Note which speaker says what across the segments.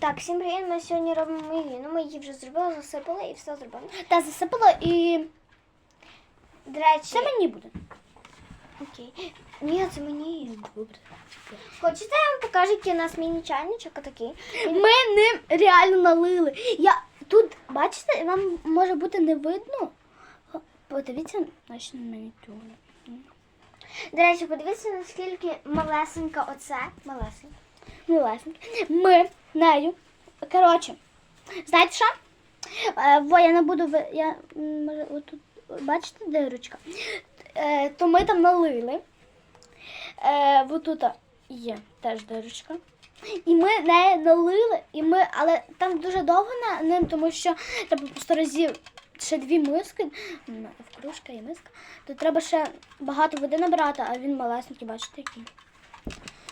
Speaker 1: Так, всім привіт, ми сьогодні робимо мівіну. Ми її вже зробили, засипали і все зробили.
Speaker 2: Та засипала і
Speaker 1: До речі,
Speaker 2: це мені буде.
Speaker 1: окей. Ні, це мені.
Speaker 2: Добре.
Speaker 1: Хочете, я вам покажу, який у нас міні-чайничок такий.
Speaker 2: Ми ним реально налили. Я тут, бачите, вам може бути не видно. Подивіться наші мініатюри.
Speaker 1: До речі, подивіться, наскільки малесенька оце. Малесенька.
Speaker 2: Милесенькі. Ми нею. Коротше, знаєте що? Е, Во, я не буду я може отут бачите дирочка? Е, то ми там налили. Е, отут є теж дирочка. І ми нею налили, і ми, але там дуже довго на ним, тому що треба 100 разів ще дві миски, кружка і миска, то треба ще багато води набирати, а він малесенький, бачите, який.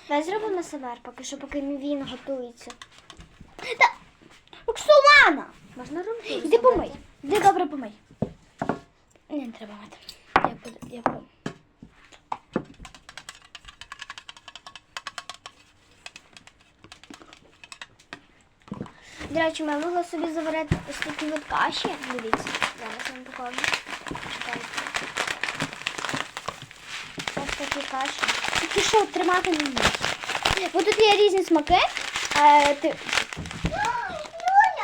Speaker 1: Давай зробимо СМР, поки що, поки мівіна готується.
Speaker 2: Та, Роксолана!
Speaker 1: Можна робити?
Speaker 2: Іди помий. Іди добре помий. Ні, не треба мити. Я буду, я буду.
Speaker 1: До речі, ми могли собі заварити ось такі от каші. Дивіться, зараз вам покажу. Чекайте. Такі каші.
Speaker 2: Ти що, тримати не вмієш? Бо тут є різні смаки. Е, ти...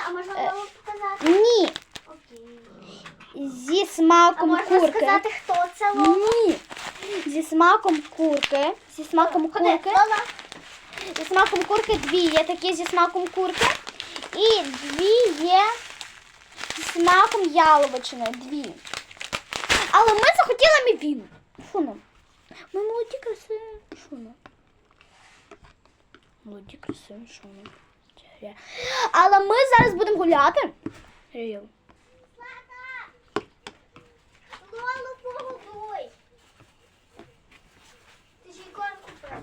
Speaker 1: А можна
Speaker 2: Е,
Speaker 1: було показати?
Speaker 2: Ні.
Speaker 1: Окей.
Speaker 2: Зі
Speaker 1: А
Speaker 2: смаком
Speaker 1: можна
Speaker 2: курки.
Speaker 1: сказати, хто це Лола?
Speaker 2: Ні. Зі смаком курки. Зі смаком
Speaker 1: Ходи,
Speaker 2: курки.
Speaker 1: Лола.
Speaker 2: Зі смаком курки дві є такі зі смаком курки. І дві є зі смаком яловичини. Дві. Але ми захотіли мівіну. Що нам? Ми молоді красиві. Нам? Молоді красиві, нам? Але ми зараз будемо гуляти. Ріл.
Speaker 1: Лолу погодуй. Ти ж купила.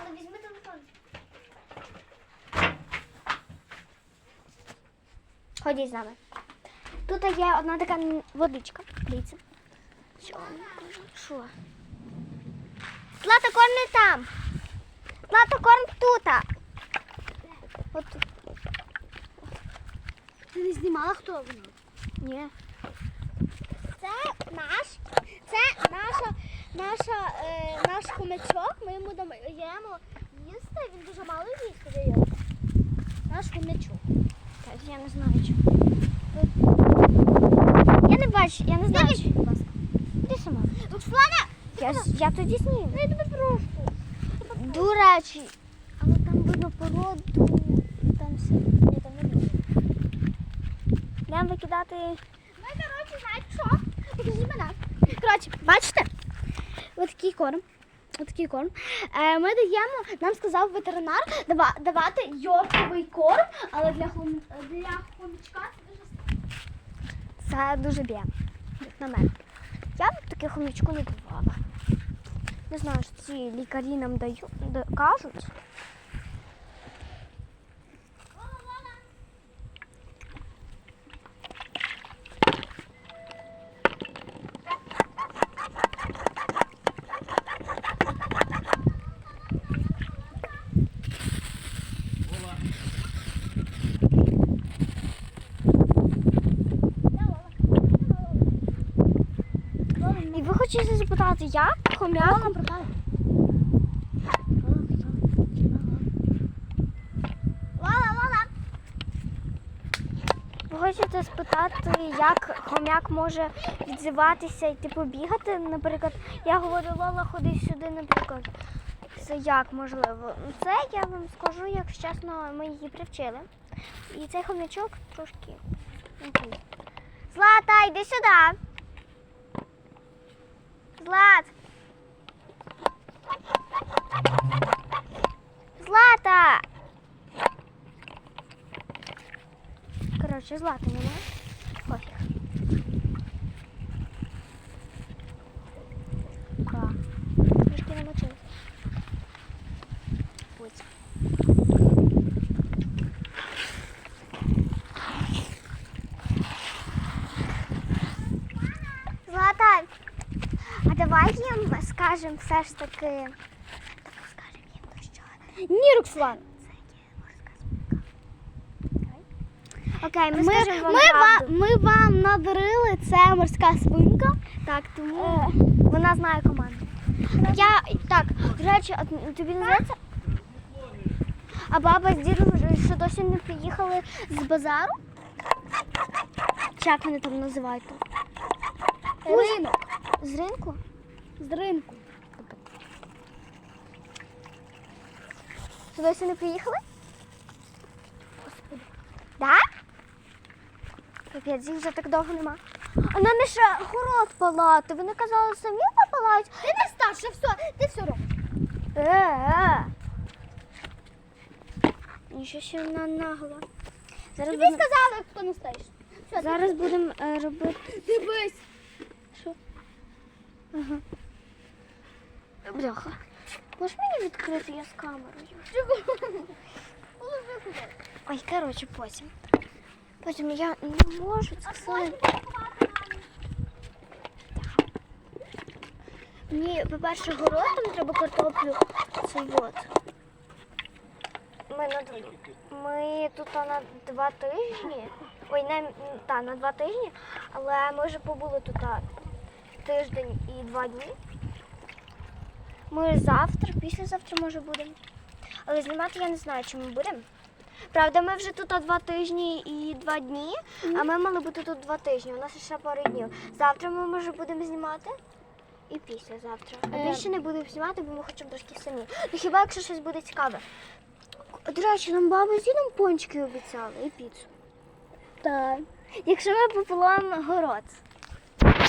Speaker 1: Але візьми телефон. Ходіть з нами. Тут є одна така водичка. Дивіться. Що? Що? Злата корм не там. Злата корм тут. От тут.
Speaker 2: Ти не знімала, хто вона?
Speaker 1: Ні.
Speaker 2: Це наш, це наша, наша, е, наш хомячок. Ми йому даємо їсти, він дуже мало їсть дає. Наш хомячок.
Speaker 1: Так, я не знаю чого. Я не бачу, я не знаю.
Speaker 2: Дивись, будь ласка.
Speaker 1: Ти сама.
Speaker 2: Роксолана,
Speaker 1: Я, ж- я тоді зніму.
Speaker 2: я тебе прошу.
Speaker 1: До речі, але там видно породу. Там все. Ні, там не видно. Йдемо викидати.
Speaker 2: Ну, коротше, знаєте що? Покажи мене. Коротше, бачите? Ось такий корм. Ось такий корм. Е, ми даємо, нам сказав ветеринар, дава, давати йорковий корм, але для, хом, для хомячка це дуже
Speaker 1: Це дуже б'є. як На мене. Я б таке хомячку не давала. Не знаю, що ці лікарі нам дають, кажуть. І ви хочете запитати, як хомяк
Speaker 2: Лала, лала.
Speaker 1: Ви хочете спитати, як хомяк може відзиватися і типу бігати? Наприклад, я говорю, Лола, ходи сюди, наприклад. Це як можливо? Це я вам скажу, як чесно, ми її привчили. І цей хомячок трошки. Злата, йди сюди. Злат. Злата. Коротше, злати немає. Скажемо все ж таки. Так скажемо їм, то що
Speaker 2: Ні,
Speaker 1: розказ. Окей, ми,
Speaker 2: Ми,
Speaker 1: скажемо вам
Speaker 2: ми,
Speaker 1: правду.
Speaker 2: ми вам надарили, це морська свинка.
Speaker 1: Так, тому вона знає команду. Я так, до речі, а тобі не здається? А баба з дідом що досі не приїхали з базару? Чи як вони там називають? там?
Speaker 2: Ринок.
Speaker 1: З ринку?
Speaker 2: З ринку.
Speaker 1: Що досі не приїхали? Господи. Так? Капець, їх вже так довго нема. А нам ще город палати. Вони казали, самі попалають.
Speaker 2: Ти не старша, все, ти все робиш.
Speaker 1: Е-е. Нічого ще вона нагла. Зараз
Speaker 2: Тобі
Speaker 1: будемо,
Speaker 2: сказали, хто не стоїш. Все,
Speaker 1: зараз будемо е, робити.
Speaker 2: дивись.
Speaker 1: Що? Ага. Бляха. Можеш мені відкрити я з камерою? Ой, коротше, потім. Потім я не можу це все. Мені, по-перше, город, там треба картоплю. Це от. Ми, на, ми тут на два тижні. Ой, не та, на два тижні, але ми вже побули тут тиждень і два дні. Ми завтра, післязавтра може будемо. Але знімати я не знаю, чи ми будемо. Правда, ми вже тут два тижні і два дні, а ми мали бути тут два тижні. У нас ще пару днів. Завтра ми може будемо знімати. І післязавтра. А більше не будемо знімати, бо ми хочемо трошки самі. Ну хіба якщо щось буде цікаве. До речі, нам баба з дідом пончики обіцяли і піцу.
Speaker 2: Так.
Speaker 1: Якщо ми пополаємо город.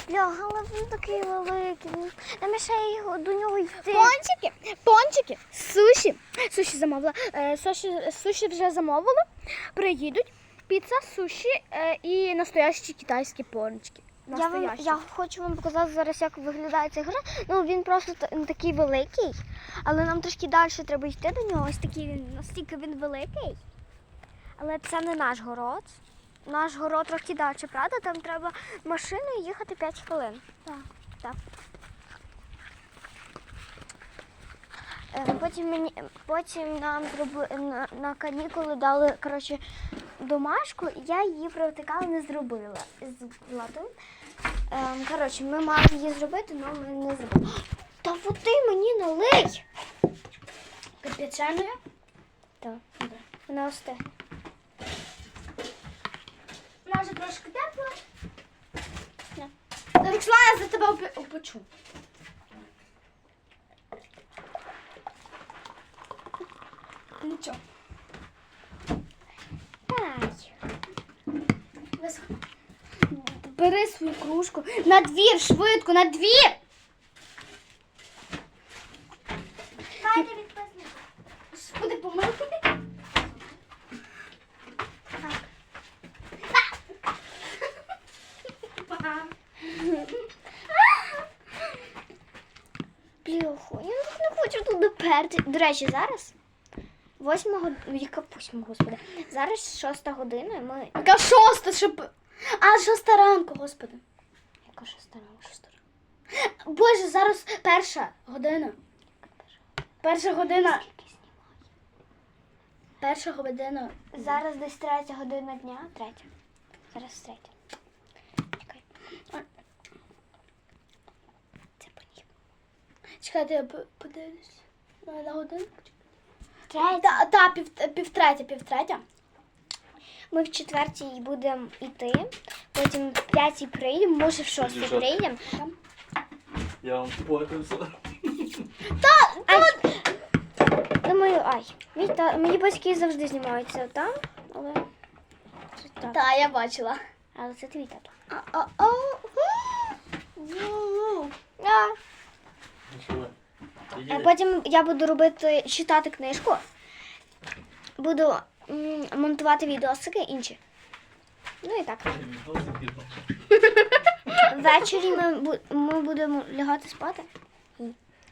Speaker 1: Бля, але він такий великий. ну, Нам ще його до нього йти.
Speaker 2: Пончики, пончики, суші. Суші замовила. Е, суші, суші вже замовила. Приїдуть. Піца, суші е, і настоящі китайські пончики.
Speaker 1: Я, вам, я хочу вам показати зараз, як виглядає цей город. Ну він просто такий великий, але нам трошки далі треба йти до нього. Ось такий він настільки він великий. Але це не наш город. Наш город трохи далі, правда? Там треба машиною їхати 5 хвилин.
Speaker 2: Так.
Speaker 1: Так. Е, Потім мені потім нам зроби на, на канікули дали коротше домашку, і я її провтикала, не зробила з Владом. Ем, коротше, ми мали її зробити, але ми не зробили. Та води мені налий!
Speaker 2: Кипяченою?
Speaker 1: Так, вона остигне.
Speaker 2: Вже трошки тепло. Роксолана, за тебе опечу. Нічого. Бери свою кружку. На двір, швидко, на двір.
Speaker 1: Бляху, я не хочу туди перти. До речі, зараз. Восьма година. Яка восьма, господи. Зараз шоста година, і ми.
Speaker 2: Яка шоста, щоб... А, шоста ранку, господи.
Speaker 1: Яка шоста ранку? Шоста ранку.
Speaker 2: Боже, зараз перша година. Перша година. Перша година.
Speaker 1: Зараз десь третя година дня. Третя. Зараз третя. Чекай. А. Це по
Speaker 2: Чекайте, я по- подивлюсь. На.
Speaker 1: Третя.
Speaker 2: Та, та пів, півтретя, півтретя.
Speaker 1: Ми в четвертій будемо йти, потім в п'ятій прийдемо, може в шостій
Speaker 3: Дівчата.
Speaker 1: прийдемо.
Speaker 3: Я вам сподобався.
Speaker 1: Ай. Думаю, ай. Мій та, мої батьки завжди знімаються там, але це так.
Speaker 2: Та, я бачила.
Speaker 1: Але це твій тато.
Speaker 2: А, а, а.
Speaker 1: А.
Speaker 3: Що?
Speaker 1: А потім я буду робити читати книжку. Буду м, монтувати відосики інші. Ну і так. Ввечері ми, бу- ми будемо лягати спати.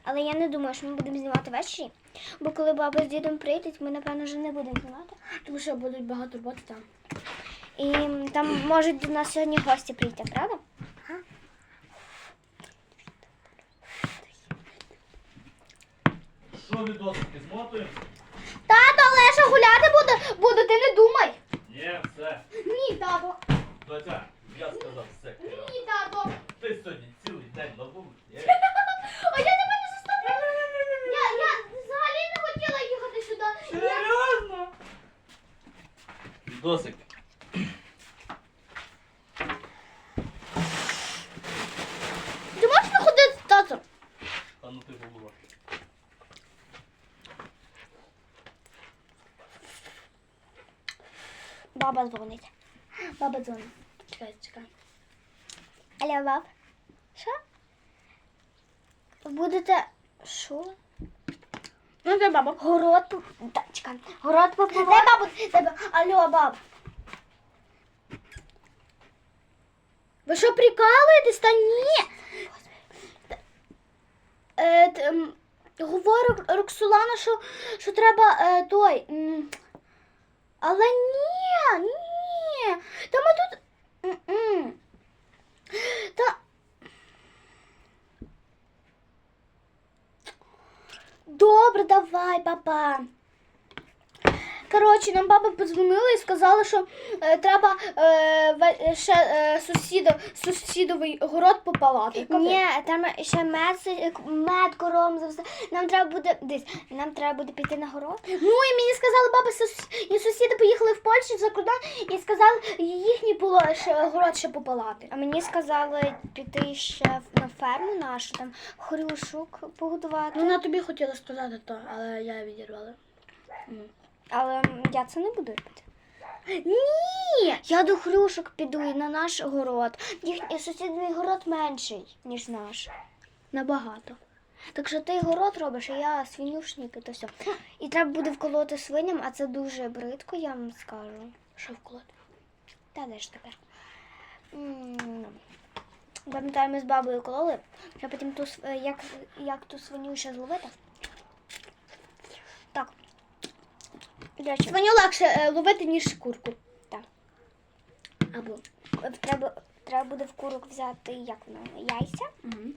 Speaker 1: Але я не думаю, що ми будемо знімати ввечері. Бо коли баба з дідом прийдуть, ми, напевно, вже не будемо знімати.
Speaker 2: Тому що будуть багато роботи там.
Speaker 1: І м, там можуть до нас сьогодні гості прийти, правда?
Speaker 3: що відосики змотуємо?
Speaker 2: Тато, Леша гуляти буде, буде, ти не думай.
Speaker 3: Ні, все.
Speaker 2: Ні,
Speaker 3: тато.
Speaker 2: Доця, я сказав все. Кіра. Ні, тато. Ти сьогодні цілий день на вулиці.
Speaker 3: А я тебе не заставляла. Я, я взагалі не хотіла їхати сюди. Я- Серйозно?
Speaker 2: Баба дзвонить. Баба дзвонить. Чекай, чекай. Алло, баб. Що? Будете. Що? Ну, де баба?
Speaker 1: Город по... Та, чекай. Город
Speaker 2: Де
Speaker 1: попливав.
Speaker 2: бабу? Де бабу? Алло, баб. Ви що прикалуєтесь? Та ні. Е, т- м, говорю Роксолана, що, що треба е, той. м, Але ні, ні. Та ми тут. М-м. Та. Добре, давай, папа. Коротше, нам баба подзвонила і сказала, що е, треба е, ще е, сусіда, сусідовий город попалати.
Speaker 1: Ні, там ще мед, мед кором завжди. Нам треба буде десь, нам треба буде піти на город.
Speaker 2: Ну і мені сказали, баба, сус- і сусіди поїхали в Польщу за кордон і сказали, їхній було ще город ще попалати.
Speaker 1: А мені сказали піти ще на ферму нашу, там хорюшок погодувати.
Speaker 2: Ну, вона тобі хотіла сказати то, але я відірвала.
Speaker 1: Але я це не буду робити.
Speaker 2: Ні!
Speaker 1: Я до хрюшок піду і на наш город. Їхній сусідний город менший, ніж наш.
Speaker 2: Набагато.
Speaker 1: Так що ти город робиш, а я свинюшник і то все. І треба буде вколоти свиням, а це дуже бридко, я вам скажу.
Speaker 2: Що вколоти?
Speaker 1: Та де ж тепер? Пам'ятаю, ми з бабою кололи, а потім ту, як, як ту свиню ще зловити. Так.
Speaker 2: Свиню легше е, ловити, ніж курку.
Speaker 1: Так.
Speaker 2: Або.
Speaker 1: е, треба, треба буде в курок взяти як воно, яйця.
Speaker 2: Угу.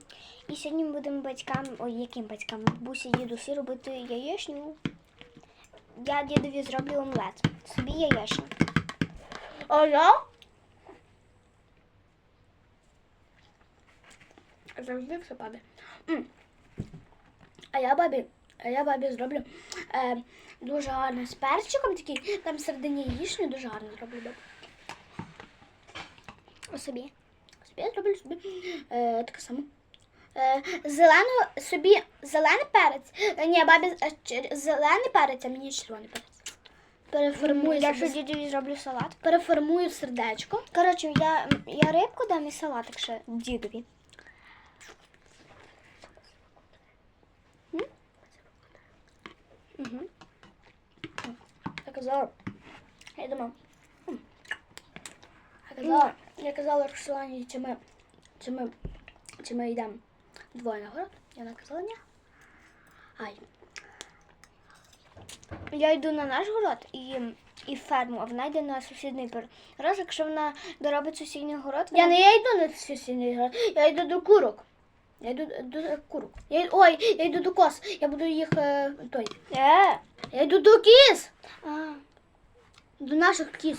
Speaker 1: І сьогодні ми будемо батькам, ой, яким батькам? Бабусі, дідусі робити яєчню. Я дідові зроблю омлет. Собі яєчню.
Speaker 2: А я? Завжди все бабі. А я бабі, а я бабі зроблю е, дуже гарно з перчиком такий, там всередині яєчню дуже гарно зроблю
Speaker 1: собі.
Speaker 2: Собі я зроблю собі е, таке саме. Е, зелену, собі зелений перець. Е, ні, бабі е, зелений перець, а мені червоний перець. Переформую,
Speaker 1: Я
Speaker 2: собі-
Speaker 1: дідові зроблю салат.
Speaker 2: переформую сердечко.
Speaker 1: Коротше, я, я рибку дам і салатик ще дідові. Угу.
Speaker 2: Я казала, я думав, «М». я казала, я казала Роксолані, чи ми, чи ми, чи ми йдемо двоє на город. І вона казала, ні. Ай,
Speaker 1: Я йду на наш город і, і ферму, а вона йде на сусідний город. Якщо вона доробить сусідній город,
Speaker 2: я не я йду на сусідній город, я йду до курок. Я йду до курок. Я, ой, я йду до коз. Я буду їх е, той.
Speaker 1: Е,
Speaker 2: Я йду до кіз.
Speaker 1: а,
Speaker 2: До наших кіз.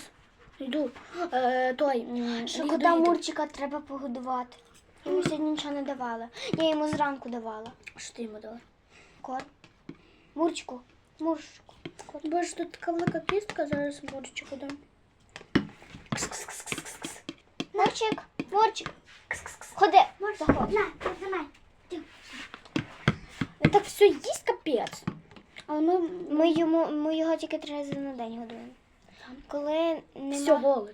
Speaker 2: Йду. Е, той. м,
Speaker 1: що
Speaker 2: їх
Speaker 1: кота
Speaker 2: доїду.
Speaker 1: Мурчика треба погодувати. Йому сьогодні нічого не давала. Я йому зранку давала.
Speaker 2: Що ти йому дала?
Speaker 1: Корм. Мурчику. Мурчику.
Speaker 2: Боже, тут така велика кістка, зараз морчику дам.
Speaker 1: Мурчик, Мурчик. Ходи, заходь.
Speaker 2: На, тримай. Ну так все їсть капець.
Speaker 1: Але ми, ми, йому, ми його тільки три рази на день годуємо. Коли нема...
Speaker 2: Всього.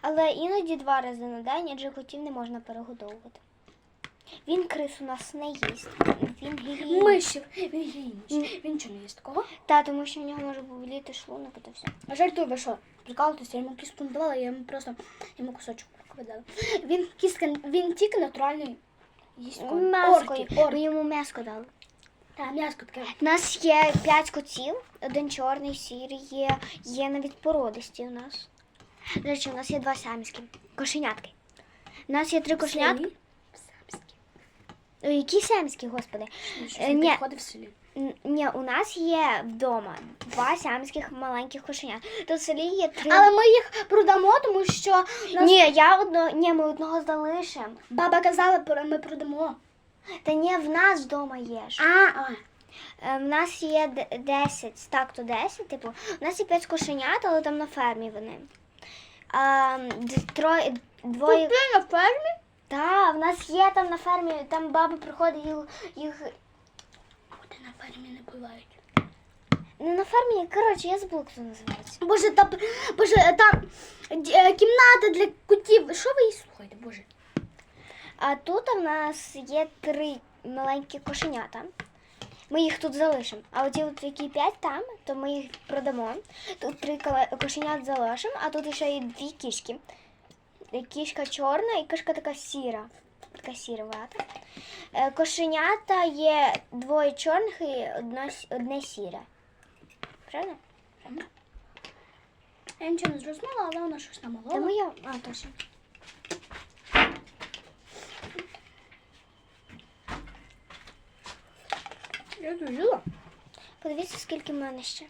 Speaker 1: Але іноді два рази на день, адже котів не можна перегодовувати. Він крис у нас не їсть. Він гігієнічний.
Speaker 2: Мишів. Він гігієнічний. Він нічого не їсть такого.
Speaker 1: Та, тому що в нього може боліти шлунок і то все.
Speaker 2: А жартую, ви що? Прикалуєтеся, я йому кістку не давала, я йому просто йому кусочок видала. Він кістка, він тільки натуральний їсть.
Speaker 1: М'яско. Ми
Speaker 2: орки.
Speaker 1: йому м'яско дали.
Speaker 2: Та, м'яско таке.
Speaker 1: У нас є п'ять котів, один чорний, сірий, є, є навіть породисті у нас. До речі, у нас є два самські. Кошенятки. У нас є три кошенятки.
Speaker 2: Селі?
Speaker 1: Ой, Які самські, господи? Е, ні.
Speaker 2: в селі.
Speaker 1: Ні, у нас є вдома два сямських маленьких кошенят. То в селі є три.
Speaker 2: Але ми їх продамо, тому що нас
Speaker 1: Ні, я одно, ні, ми одного залишимо.
Speaker 2: баба казала, про- ми продамо.
Speaker 1: Та ні, в нас вдома є ж.
Speaker 2: А, а.
Speaker 1: Е, В нас є д- 10, так то 10, типу, у нас є 5 кошенят, але там на фермі вони. А, д- троє, двоє.
Speaker 2: на фермі?
Speaker 1: Та, в нас є там на фермі, там баба приходить їх, їх
Speaker 2: Вони на фермі не бувають.
Speaker 1: не на фермі, коротше, я забула, це називається.
Speaker 2: Боже, там, боже, там е, кімната для котів. Що ви її слухаєте, боже?
Speaker 1: А тут в нас є три маленькі кошенята. Ми їх тут залишимо. А оті, от які п'ять там, то ми їх продамо. Тут три кошенят залишимо, а тут ще є дві кішки. Е, Кішка чорна і кішка така сіра. Така сіровата. Е, Кошенята є двоє чорних і одна, с- одне сіре. Правильно?
Speaker 2: Я нічого не зрозуміла, але вона щось намалила.
Speaker 1: Та моя. А, точно.
Speaker 2: Я зрозуміла.
Speaker 1: Подивіться, скільки в мене ще.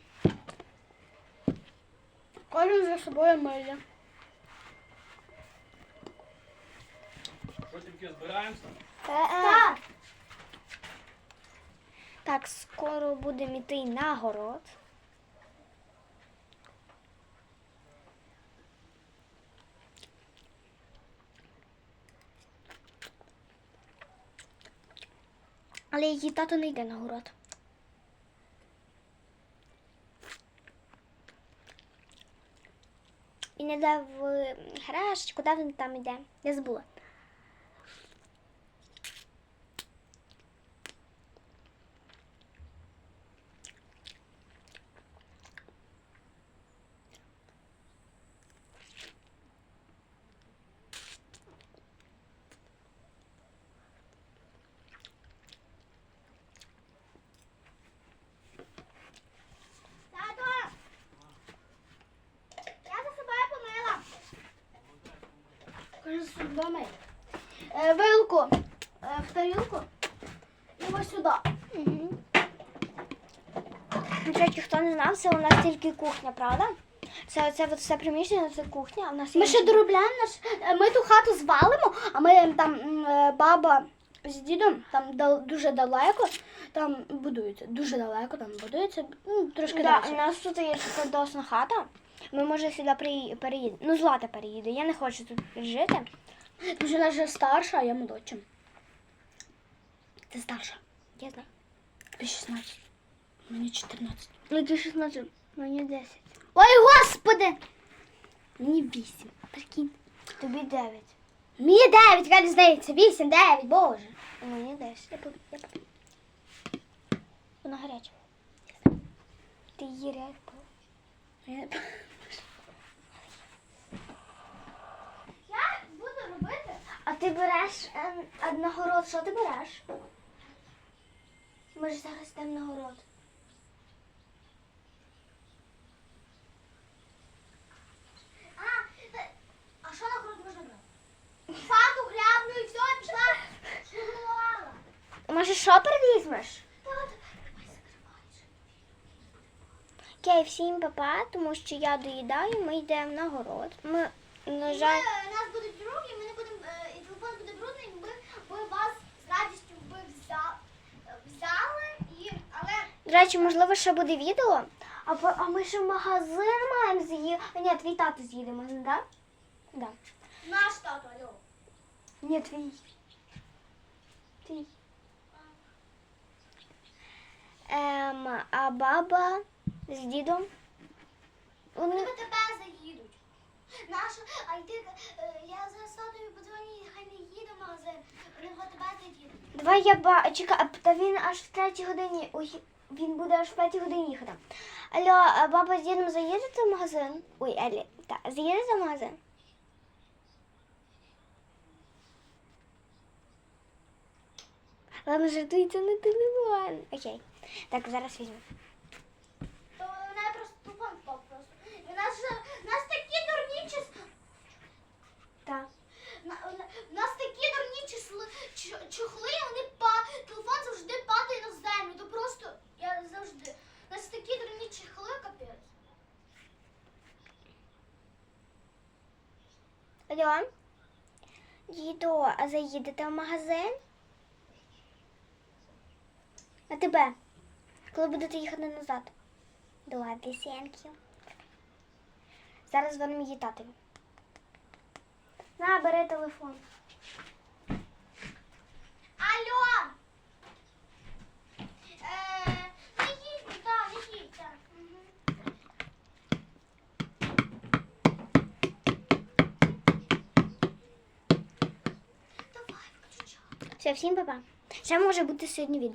Speaker 2: Кожен за собою миє.
Speaker 3: Що тільки збираємося?
Speaker 1: Так. Так, скоро будемо йти на город. Але її тато не йде на город. Він йде в гараж, куди він там йде? Я забула.
Speaker 2: Тато! Я за собою помила. Каже, за собою миє. Е, вилку е, в тарілку і ось сюди.
Speaker 1: Угу. До речі, хто не знав, це у нас тільки кухня, правда? Це, це от все приміщення, це кухня, а в нас є
Speaker 2: Ми ще доробляємо наш. е, Ми ту хату звалимо, а ми там м, е, баба з дідом там дал- дуже далеко. Там будується, дуже далеко там будується, ну, трошки
Speaker 1: да,
Speaker 2: далі.
Speaker 1: у нас тут є така досна хата. Ми може сюди приї- переїдемо. Ну, Злата переїде. Я не хочу тут жити.
Speaker 2: Що вона вже старша, а я молодша. Ти старша.
Speaker 1: Я знаю.
Speaker 2: Тобі 16. Мені 14.
Speaker 1: Ну, ти 16, мені 10.
Speaker 2: Ой, господи! Мені 8. Прикинь.
Speaker 1: Тобі 9.
Speaker 2: Мені 9, яка різниця? 8, 9, боже.
Speaker 1: Мені 10. Я поп'ю, я поп'ю. Вона гаряча. Ти її репа.
Speaker 2: Я буду робити.
Speaker 1: А ти береш ем, на город, що ти береш? Ми ж зараз йдемо на город.
Speaker 2: А, та- а що на грудь можна брати? Фату грябну і все, пішла. Шугувала.
Speaker 1: Може, шопер візьмеш? Окей, всім папа, тому що я доїдаю, ми йдемо на город. Ми, на жаль,
Speaker 2: Ми, у нас будуть руки, ми не будемо, е, і телефон буде брудний, ми, ми вас з радістю би взя, взяли, і, але
Speaker 1: до речі, можливо, ще буде відео. А, а ми ще в магазин маємо з'їхати. Ні, твій тато з'їде, ми не да? Да.
Speaker 2: наш тато, алло.
Speaker 1: Ні, твій. Твій. Ем, а баба з дідом.
Speaker 2: Вони
Speaker 1: Вони...
Speaker 2: до тебе заїдуть. Наша, а йди, е, я зараз татові подзвоню, хай не їде в магазин. Вони до тебе заїдуть.
Speaker 1: Давай я ба... Чекай, а, та він аж в третій годині. Ой, він буде аж в п'ятій годині їхати. Алло, а баба з дідом заїдете в магазин? Ой, Елі, так, заїдете в магазин? Ладно, жартується на телефон. Окей. Так, зараз візьму.
Speaker 2: То в просто телефон впав просто. В нас же, в нас такі дурні числа.
Speaker 1: Так.
Speaker 2: На- нас такі дурні чохли, вони па, телефон завжди падає на землю. То просто, я завжди. У нас такі дурні чехли, капець.
Speaker 1: Алло. Дідо, а заїдете в магазин? А тебе? Коли будете їхати назад. Добре, сенків. Зараз дзвонимо її татові. На, бери телефон.
Speaker 2: Алло! Е.
Speaker 1: Все, всім па-па. Ще може бути сьогодні відео.